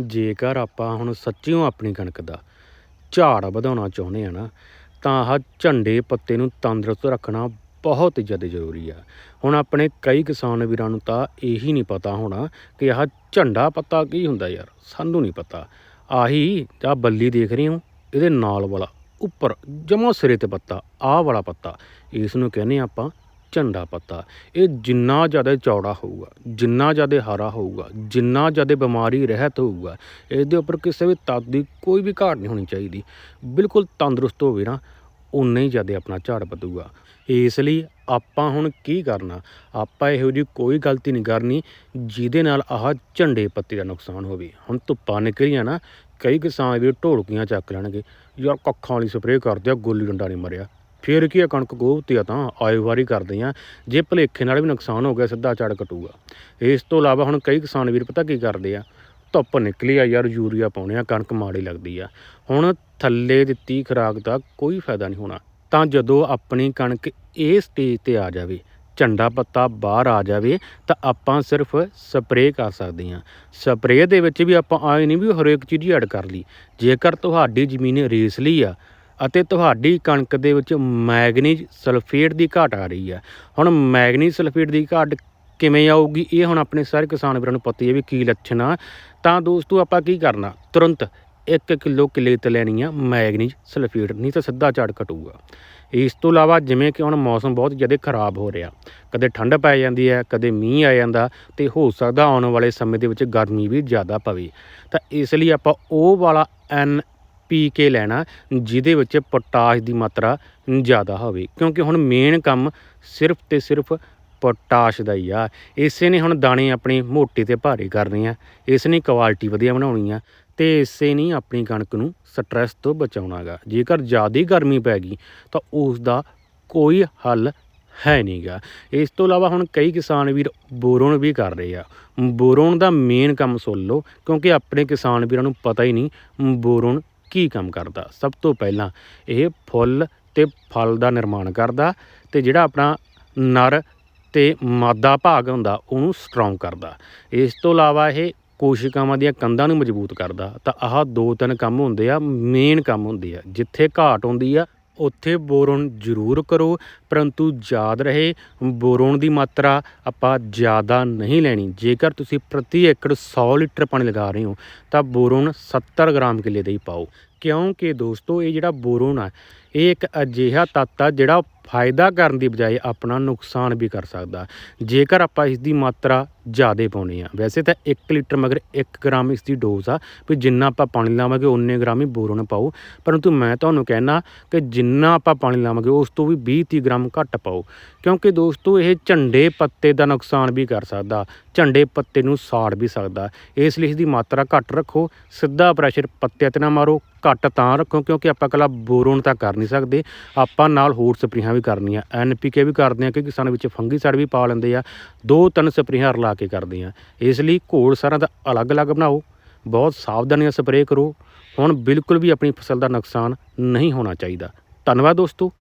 ਜੇਕਰ ਆਪਾਂ ਹੁਣ ਸੱਚਿਓ ਆਪਣੀ ਕਣਕ ਦਾ ਝਾੜ ਵਧਾਉਣਾ ਚਾਹੁੰਦੇ ਆ ਨਾ, ਤਾਂ ਆਹ ਝੰਡੇ ਪੱਤੇ ਨੂੰ ਤੰਦਰੁਸਤ ਰੱਖਣਾ ਬਹੁਤ ਜ਼ਿਆਦਾ ਜ਼ਰੂਰੀ ਆ। ਹੁਣ ਆਪਣੇ ਕਈ ਕਿਸਾਨ ਵੀਰਾਂ ਨੂੰ ਤਾਂ ਇਹੀ ਨਹੀਂ ਪਤਾ ਹੋਣਾ ਕਿ ਆਹ ਝੰਡਾ ਪੱਤਾ ਕੀ ਹੁੰਦਾ ਯਾਰ, ਸਾਨੂੰ ਨਹੀਂ ਪਤਾ। ਆਹੀ ਜਾਂ ਬੱਲੀ ਦੇਖ ਰਹੇ ਹੋ, ਇਹਦੇ ਨਾਲ ਵਾਲਾ, ਉੱਪਰ ਜਮਾ ਸਿਰੇ ਤੇ ਪੱਤਾ, ਆਹ ਵਾਲਾ ਪੱਤਾ, ਇਸ ਨੂੰ ਕਹਿੰਦੇ ਆਪਾਂ ਝੰਡਾ ਪੱਤਾ। ਇਹ ਜਿੰਨਾ ਜ਼ਿਆਦਾ ਚੌੜਾ ਹੋਊਗਾ, ਜਿੰਨਾ ਜ਼ਿਆਦਾ ਹਰਾ ਹੋਊਗਾ, ਜਿੰਨਾ ਜ਼ਿਆਦਾ ਬਿਮਾਰੀ ਰਹਿਤ ਹੋਊਗਾ ਇਸ ਦੇ ਉੱਪਰ ਕਿਸੇ ਵੀ ਤੱਤ ਦੀ ਕੋਈ ਵੀ ਘਾਟ ਨਹੀਂ ਹੋਣੀ ਚਾਹੀਦੀ। ਬਿਲਕੁਲ ਤੰਦਰੁਸਤ ਹੋਵੇ ਨਾ ਉਨਾ ਹੀ ਜ਼ਿਆਦਾ ਆਪਣਾ ਝਾੜ ਵਧੂਗਾ। ਇਸ ਲਈ ਆਪਾਂ ਹੁਣ ਕੀ ਕਰਨਾ, ਆਪਾਂ ਇਹੋ ਜਿਹੀ ਕੋਈ ਗਲਤੀ ਨਹੀਂ ਕਰਨੀ ਜਿਹਦੇ ਨਾਲ ਆਹ ਝੰਡੇ ਪੱਤੇ ਦਾ ਨੁਕਸਾਨ ਹੋਵੇ। ਹੁਣ ਧੁੱਪਾਂ ਨਿਕਲੀਆਂ ਨਾ, ਕਈ ਕਿਸਾਨ ਵੀ ਢੋਲਕੀਆਂ ਚੱਕ ਲੈਣਗੇ, ਯਾਰ ਕੱਖਾਂ ਵਾਲੀ ਸਪਰੇਅ ਕਰਦੇ ਆ, ਗੋਲੀ ਡੰਡਾ ਨਹੀਂ ਮਰਿਆ। ਫੇਰ ਕੀ ਆ, ਕਣਕ ਗੋਹਤੀ ਆ ਤਾਂ ਆਏ ਵਾਰੀ ਕਰਦੇ ਆ। ਜੇ ਭਲੇਖੇ ਨਾਲ ਵੀ ਨੁਕਸਾਨ ਹੋ ਗਿਆ, ਸਿੱਧਾ ਝਾੜ ਕਟੂਗਾ। ਇਸ ਤੋਂ ਇਲਾਵਾ ਹੁਣ ਕਈ ਕਿਸਾਨ ਵੀਰ ਪਤਾ ਕੀ ਕਰਦੇ ਆ, ਧੁੱਪ ਨਿਕਲੀ ਆ ਯਾਰ ਯੂਰੀਆ ਪਾਉਣੇ ਆ, ਕਣਕ ਮਾੜੀ ਲੱਗਦੀ ਆ। ਹੁਣ ਥੱਲੇ ਦਿੱਤੀ ਖੁਰਾਕ ਦਾ ਕੋਈ ਫਾਇਦਾ ਨਹੀਂ ਹੋਣਾ। ਤਾਂ ਜਦੋਂ ਆਪਣੀ ਕਣਕ ਇਹ ਸਟੇਜ ਤੇ ਆ ਜਾਵੇ, ਝੰਡਾ ਪੱਤਾ ਬਾਹਰ ਆ ਜਾਵੇ, ਤਾਂ ਆਪਾਂ ਸਿਰਫ ਸਪਰੇਅ ਕਰ ਸਕਦੇ ਹਾਂ ਸਪਰੇਅ ਦੇ ਵਿੱਚ ਵੀ ਆਪਾਂ ਆਏ ਨਹੀਂ ਵੀ ਹਰੇਕ ਚੀਜ਼ ਐਡ ਕਰ ਲਈ। ਜੇਕਰ ਤੁਹਾਡੀ ਜ਼ਮੀਨ ਰੇਸਲੀ ਆ ਅਤੇ ਤੁਹਾਡੀ ਕਣਕ ਦੇ ਵਿੱਚ ਮੈਗਨੀਜ਼ ਸਲਫੇਟ ਦੀ ਘਾਟ ਆ ਰਹੀ ਹੈ। ਹੁਣ ਮੈਗਨੀਜ਼ ਸਲਫੇਟ ਦੀ ਘਾਟ ਕਿਵੇਂ ਆਊਗੀ? ਇਹ ਹੁਣ ਆਪਣੇ ਸਾਰੇ ਕਿਸਾਨ ਵੀਰਾਂ ਨੂੰ ਪਤਾ ਹੀ ਹੈ ਵੀ ਕੀ ਲੱਛਣ ਆ। ਤਾਂ ਦੋਸਤੋ, ਆਪਾਂ ਕੀ ਕਰਨਾ? ਤੁਰੰਤ 1 ਕਿਲੋ ਕਿਲੇ ਤੇ ਲੈਣੀ ਆ ਮੈਗਨੀਜ਼ ਸਲਫੇਟ, ਨਹੀਂ ਤਾਂ ਸਿੱਧਾ ਝਾੜ ਘਟੂਗਾ। ਇਸ ਤੋਂ ਇਲਾਵਾ ਜਿਵੇਂ ਕਿ ਹੁਣ ਮੌਸਮ ਬਹੁਤ ਜ਼ਿਆਦਾ ਖਰਾਬ ਹੋ ਰਿਹਾ, ਕਦੇ ਠੰਡ ਪੈ ਜਾਂਦੀ ਹੈ, ਕਦੇ ਮੀਂਹ ਆ ਜਾਂਦਾ ਤੇ ਹੋ ਸਕਦਾ ਆਉਣ ਵਾਲੇ ਸਮੇਂ ਦੇ ਵਿੱਚ ਗਰਮੀ ਵੀ ਜ਼ਿਆਦਾ ਪਵੇ। ਤਾਂ ਇਸ ਲਈ ਆਪਾਂ ਉਹ ਵਾਲਾ ਐਨ ਪੀ ਕੇ ਲੈਣਾ, ਜਿਹਦੇ ਵਿੱਚ ਪੋਟਾਸ਼ ਦੀ ਮਾਤਰਾ ਜ਼ਿਆਦਾ ਹੋਵੇ। ਕਿਉਂਕਿ ਹੁਣ ਮੇਨ ਕੰਮ ਸਿਰਫ ਤੇ ਸਿਰਫ ਪੋਟਾਸ਼ ਦਾ ਹੀ ਆ। ਇਸੇ ਨੇ ਹੁਣ ਦਾਣੇ ਆਪਣੇ ਮੋਟੇ ਤੇ ਭਾਰੇ ਕਰਨੇ ਆ। ਇਸ ਨੇ ਕੁਆਲਿਟੀ ਵਧੀਆ ਬਣਾਉਣੀ ਆ ਤੇ ਇਸੇ ਨਹੀਂ ਆਪਣੀ ਕਣਕ ਨੂੰ ਸਟ੍ਰੈਸ ਤੋਂ ਬਚਾਉਣਾਗਾ ਜੇਕਰ ਜ਼ਿਆਦਾ ਗਰਮੀ ਪੈ ਗਈ, ਤਾਂ ਉਸ ਦਾ ਕੋਈ ਹੱਲ ਹੈ ਨਹੀਂਗਾ ਇਸ ਤੋਂ ਇਲਾਵਾ ਹੁਣ ਕਈ ਕਿਸਾਨ ਵੀਰ ਬੋਰੋਨ ਵੀ ਕਰ ਰਹੇ ਆ। ਬੋਰੋਨ ਦਾ ਮੇਨ ਕੰਮ ਸੁਣ ਲਓ, ਕਿਉਂਕਿ ਆਪਣੇ ਕਿਸਾਨ ਵੀਰਾਂ ਨੂੰ ਪਤਾ ਹੀ ਨਹੀਂ ਬੋਰੋਨ ਕੀ ਕੰਮ ਕਰਦਾ? ਸਭ ਤੋਂ ਪਹਿਲਾਂ ਇਹ ਫੁੱਲ ਤੇ ਫਲ ਦਾ ਨਿਰਮਾਣ ਕਰਦਾ ਤੇ ਜਿਹੜਾ ਆਪਣਾ ਨਰ ਤੇ ਮਾਦਾ ਭਾਗ ਹੁੰਦਾ, ਉਹਨੂੰ ਸਟਰੋਂਗ ਕਰਦਾ। ਇਸ ਤੋਂ ਇਲਾਵਾ ਇਹ ਕੋਸ਼ਿਕਾਵਾਂ ਦੀਆਂ ਕੰਧਾਂ ਨੂੰ ਮਜ਼ਬੂਤ ਕਰਦਾ। ਤਾਂ ਆਹ ਦੋ ਤਿੰਨ ਕੰਮ ਹੁੰਦੇ ਆ ਮੇਨ ਕੰਮ ਹੁੰਦੇ ਆ। ਜਿੱਥੇ ਘਾਟ ਹੁੰਦੀ ਆ ਉੱਥੇ ਬੋਰੋਨ ਜ਼ਰੂਰ ਕਰੋ, ਪਰੰਤੂ ਯਾਦ ਰਹੇ, ਬੋਰੋਨ ਦੀ ਮਾਤਰਾ ਆਪਾਂ ਜ਼ਿਆਦਾ ਨਹੀਂ ਲੈਣੀ। ਜੇਕਰ ਤੁਸੀਂ ਪ੍ਰਤੀ ਏਕੜ 100 ਲੀਟਰ ਪਾਣੀ ਲਗਾ ਰਹੇ ਹੋ, ਤਾਂ ਬੋਰੋਨ 70 ਗ੍ਰਾਮ ਕਿੱਲੇ ਦਾ ਹੀ ਪਾਓ। ਕਿਉਂਕਿ ਦੋਸਤੋ, ਇਹ ਜਿਹੜਾ ਬੋਰੋਨ ਆ, ਇਹ ਇੱਕ ਅਜਿਹਾ ਤੱਤ ਆ ਜਿਹੜਾ ਫਾਇਦਾ ਕਰਨ ਦੀ ਬਜਾਏ ਆਪਣਾ ਨੁਕਸਾਨ ਵੀ ਕਰ ਸਕਦਾ। ਜੇਕਰ ਆਪਾਂ ਇਸ ਦੀ ਮਾਤਰਾ ਜ਼ਿਆਦਾ ਪਾਉਣੀ ਆ, ਵੈਸੇ ਤਾਂ 1 ਲੀਟਰ ਮਗਰ 1 ਗ੍ਰਾਮ ਇਸ ਦੀ ਡੋਜ਼ ਆ, ਵੀ ਜਿੰਨਾ ਆਪਾਂ ਪਾਣੀ ਲਾਵਾਂਗੇ ਉਨੇ ਗ੍ਰਾਮ ਹੀ ਬੋਰਨ ਪਾਓ। ਪਰੰਤੂ ਮੈਂ ਤੁਹਾਨੂੰ ਕਹਿਣਾ ਕਿ ਜਿੰਨਾ ਆਪਾਂ ਪਾਣੀ ਲਾਵਾਂਗੇ, ਉਸ ਤੋਂ ਵੀ 20 30 ਗ੍ਰਾਮ ਘੱਟ ਪਾਓ। ਕਿਉਂਕਿ ਦੋਸਤੋ, ਇਹ ਝੰਡੇ ਪੱਤੇ ਦਾ ਨੁਕਸਾਨ ਵੀ ਕਰ ਸਕਦਾ, ਝੰਡੇ ਪੱਤੇ ਨੂੰ ਸਾੜ ਵੀ ਸਕਦਾ। ਇਸ ਲਈ ਇਸ ਦੀ ਮਾਤਰਾ ਘੱਟ ਰੱਖੋ, ਸਿੱਧਾ ਪ੍ਰੈਸ਼ਰ ਪੱਤਿਆਂ ਤੇ ਨਾ ਮਾਰੋ ਘੱਟ ਤਾਂ ਰੱਖੋ, ਕਿਉਂਕਿ ਆਪਾਂ ਇਕੱਲਾ ਬੋਰੋਨ ਤਾਂ ਕਰ ਨਹੀਂ ਸਕਦੇ। ਆਪਾਂ ਨਾਲ ਹੋਰ ਸਪਰੇਹਾਂ ਵੀ ਕਰਨੀਆਂ, ਐਨਪੀਕੇ ਵੀ ਕਰਦੇ ਆ ਕਿ ਕਿਸਾਨ ਵਿੱਚ ਫੰਗੀਸਾਈਡ ਵੀ ਪਾ ਲੈਂਦੇ ਆ, ਦੋ ਤਿੰਨ ਸਪਰੇਹਾਂ ਰਲਾ ਕੇ ਕਰਦੇ ਆ। ਇਸ ਲਈ ਘੋਲ ਸਾਰਾ ਦਾ ਅਲੱਗ-ਅਲੱਗ ਬਣਾਓ, ਬਹੁਤ ਸਾਵਧਾਨੀ ਨਾਲ ਸਪਰੇਅ ਕਰੋ, ਹੁਣ ਬਿਲਕੁਲ ਵੀ ਆਪਣੀ ਫਸਲ ਦਾ ਨੁਕਸਾਨ ਨਹੀਂ ਹੋਣਾ ਚਾਹੀਦਾ। ਧੰਨਵਾਦ ਦੋਸਤੋ।